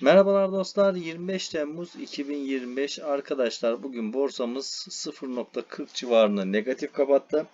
Merhabalar dostlar 25 Temmuz 2025 arkadaşlar bugün borsamız 0.40 civarında negatif kapattı.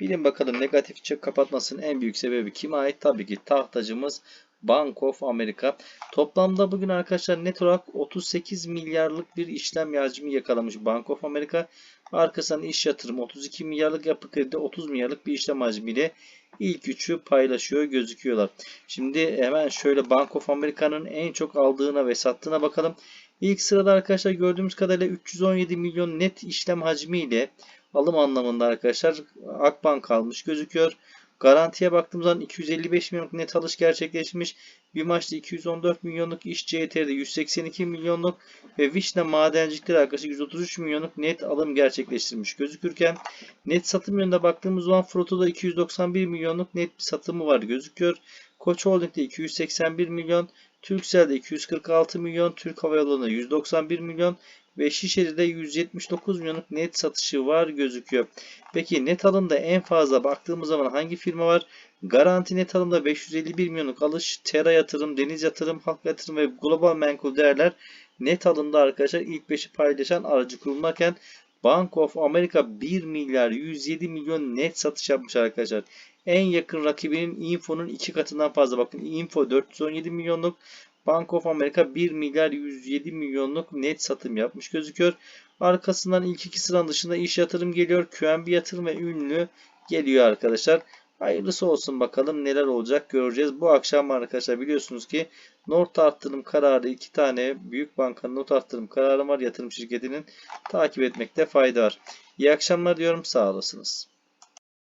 Bilin bakalım negatif kapatmasının en büyük sebebi kime ait? Tabii ki tahtacımız Bank of America. Toplamda bugün arkadaşlar net olarak 38 milyarlık bir işlem hacmi yakalamış Bank of America. Arkasından iş yatırım 32 milyarlık yapı kredi 30 milyarlık bir işlem hacmiyle ilk üçü paylaşıyor gözüküyorlar. Şimdi hemen şöyle Bank of America'nın en çok aldığına ve sattığına bakalım. İlk sırada arkadaşlar gördüğümüz kadarıyla 317 milyon net işlem hacmiyle alım anlamında arkadaşlar Akbank almış gözüküyor. Garantiye baktığımız zaman 255 milyonluk net alış gerçekleşmiş. Bir maçta 214 milyonluk iş CTR'de 182 milyonluk ve Vişne madencilikleri arkadaşlar 133 milyonluk net alım gerçekleştirmiş gözükürken net satım yönünde baktığımız zaman Froto'da 291 milyonluk net bir satımı var gözüküyor. Koç Holding'de 281 milyon, Turkcell'de 246 milyon, Türk Hava Yolları'nda 191 milyon ve Şişeli'de 179 milyonluk net satışı var gözüküyor. Peki net alımda en fazla baktığımız zaman hangi firma var? Garanti net alımda 551 milyonluk alış, Tera Yatırım, Deniz Yatırım, Halk Yatırım ve Global Menkul Değerler net alımda arkadaşlar ilk 5'i paylaşan aracı kurumlarken Bank of America 1 milyar 107 milyon net satış yapmış arkadaşlar. En yakın rakibinin Info'nun iki katından fazla. Bakın Info 417 milyonluk, Bank of America 1 milyar 107 milyonluk net satım yapmış gözüküyor. Arkasından ilk iki sıranın dışında iş yatırım geliyor. QNB yatırım ve ünlü geliyor arkadaşlar. Hayırlısı olsun bakalım neler olacak göreceğiz. Bu akşam arkadaşlar biliyorsunuz ki not arttırım kararı iki tane büyük bankanın not arttırım kararı var yatırım şirketinin takip etmekte fayda var. İyi akşamlar diyorum sağ olasınız.